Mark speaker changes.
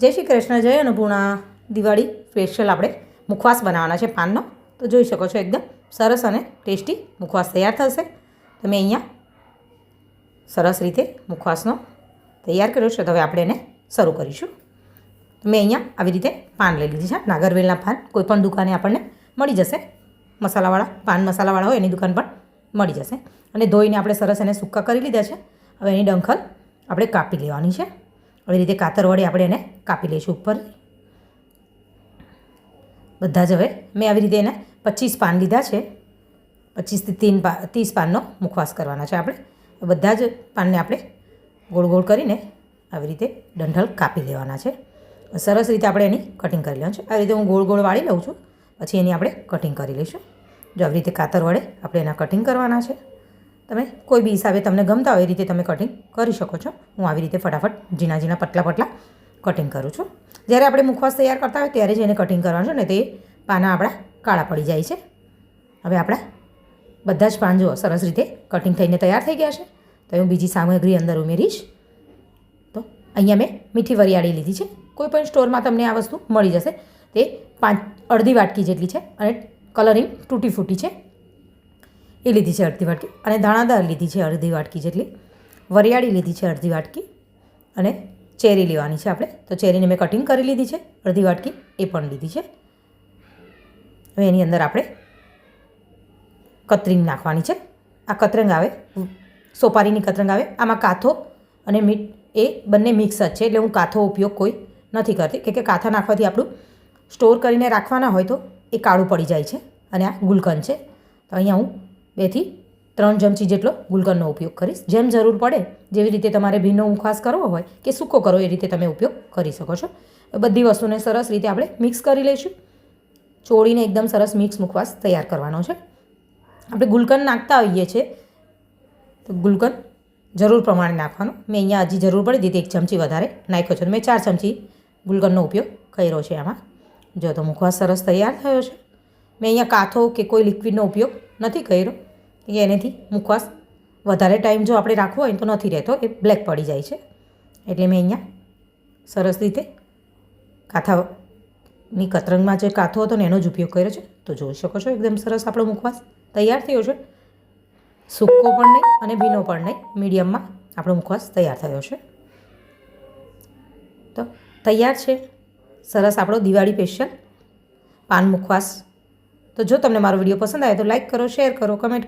Speaker 1: જય શ્રી કૃષ્ણ, જય અન્નપૂર્ણા દિવાળી સ્પેશિયલ આપણે મુખવાસ બનાવવાના છે પાનનો. તો જોઈ શકો છો એકદમ સરસ અને ટેસ્ટી મુખવાસ તૈયાર થશે. તમે અહીંયા સરસ રીતે મુખવાસનો તૈયાર કર્યો છે. તો હવે આપણે એને શરૂ કરીશું. મેં અહીંયા આવી રીતે પાન લઈ લીધી છે. નાગરવેલના પાન કોઈપણ દુકાને આપણને મળી જશે. મસાલાવાળા, પાન મસાલાવાળા હોય એની દુકાન પણ મળી જશે. અને ધોઈને આપણે સરસ એને સૂકા કરી લીધા છે. હવે એની ડંખલ આપણે કાપી લેવાની છે. આવી રીતે કાતર વડે આપણે એને કાપી લઈશું ઉપર. બધા જ હવે મેં આવી રીતે એને પચીસ પાન લીધા છે. પચીસથી તીન પા, ત્રીસ પાનનો મુખવાસ કરવાના છે આપણે. બધા જ પાનને આપણે ગોળ ગોળ કરીને આવી રીતે ડંઠલ કાપી લેવાના છે. સરસ રીતે આપણે એની કટિંગ કરી લેવાનું છે. આવી રીતે હું ગોળ ગોળ વાળી લઉં છું. પછી એની આપણે કટિંગ કરી લઈશું. જો આવી રીતે કાતર વડે આપણે એના કટિંગ કરવાના છે. તમે કોઈ બી હિસાબે તમને ગમતા હોય એ રીતે તમે કટિંગ કરી શકો છો. હું આવી રીતે ફટાફટ ઝીણા ઝીણા પતલા પતલા કટિંગ કરું છું. જ્યારે આપણે મુખવાસ તૈયાર કરતા હોય ત્યારે જ એને કટિંગ કરવાનું છે ને તે પાના આપણા કાળા પડી જાય છે. હવે આપણા બધા જ પાન જુઓ, સરસ રીતે કટિંગ થઈને તૈયાર થઈ ગયા છે. તો હું બીજી સામગ્રી અંદર ઉમેરીશ. તો અહીંયા મેં મીઠી વરિયાળી લીધી છે. કોઈ પણ સ્ટોરમાં તમને આ વસ્તુ મળી જશે. તે પાંચ, અડધી વાટકી જેટલી છે અને કલરિંગ તૂટી ફૂટી છે. એ લીધી છે અડધી વાટકી. અને દાણાદાર લીધી છે અડધી વાટકી જેટલી. વરિયાળી લીધી છે અડધી વાટકી. અને ચેરી લેવાની છે આપણે. તો ચેરીને મેં કટિંગ કરી લીધી છે. અડધી વાટકી એ પણ લીધી છે. હવે એની અંદર આપણે કતરીંગ નાખવાની છે. આ કતરંગ આવે, સોપારીની કતરંગ આવે. આમાં કાથો અને મીઠ એ બંને મિક્સ જ છે. એટલે હું કાથો ઉપયોગ કોઈ નથી કરતી. કે કાથા નાખવાથી આપણું સ્ટોર કરીને રાખવાના હોય તો એ કાળું પડી જાય છે અને આ ગુલકંદ છે. તો અહીંયા હું બેથી ત્રણ ચમચી જેટલો ગુલકંદનો ઉપયોગ કરીશ. જેમ જરૂર પડે જેવી રીતે તમારે ભીનો મુખવાસ કરવો હોય કે સૂકો કરો, એ રીતે તમે ઉપયોગ કરી શકો છો. બધી વસ્તુને સરસ રીતે આપણે મિક્સ કરી લઈશું. ચોળીને એકદમ સરસ મિક્સ મુખવાસ તૈયાર કરવાનો છે. આપણે ગુલકંદ નાખતા હોઈએ છીએ. તો ગુલકંદ જરૂર પ્રમાણે નાખવાનું. મેં અહીંયા હજી જરૂર પડી દીધી એક ચમચી વધારે નાખ્યો છે. મેં ચાર ચમચી ગુલકંદનો ઉપયોગ કર્યો છે આમાં. જો તો મુખવાસ સરસ તૈયાર થયો છે. મેં અહીંયા કાથો કે કોઈ લિક્વિડનો ઉપયોગ નથી કર્યો. કે એનાથી મુખવાસ વધારે ટાઈમ જો આપણે રાખવો હોય તો નથી રહેતો, એ બ્લેક પડી જાય છે. એટલે મેં અહીંયા સરસ રીતે કાથાની કતરંગમાં જે કાથો હતો ને એનો જ ઉપયોગ કર્યો છે. તો જોઈ શકો છો એકદમ સરસ આપણો મુખવાસ તૈયાર થયો છે. સૂકો પણ નહીં અને ભીનો પણ નહીં, મીડિયમમાં આપણો મુખવાસ તૈયાર થયો છે. તો તૈયાર છે. સરસ આપણો દિવાળી સ્પેશિયલ પાન મુખવાસ. તો જો તમને મારો વીડિયો પસંદ આવે તો લાઈક કરો, શેર કરો, કમેન્ટ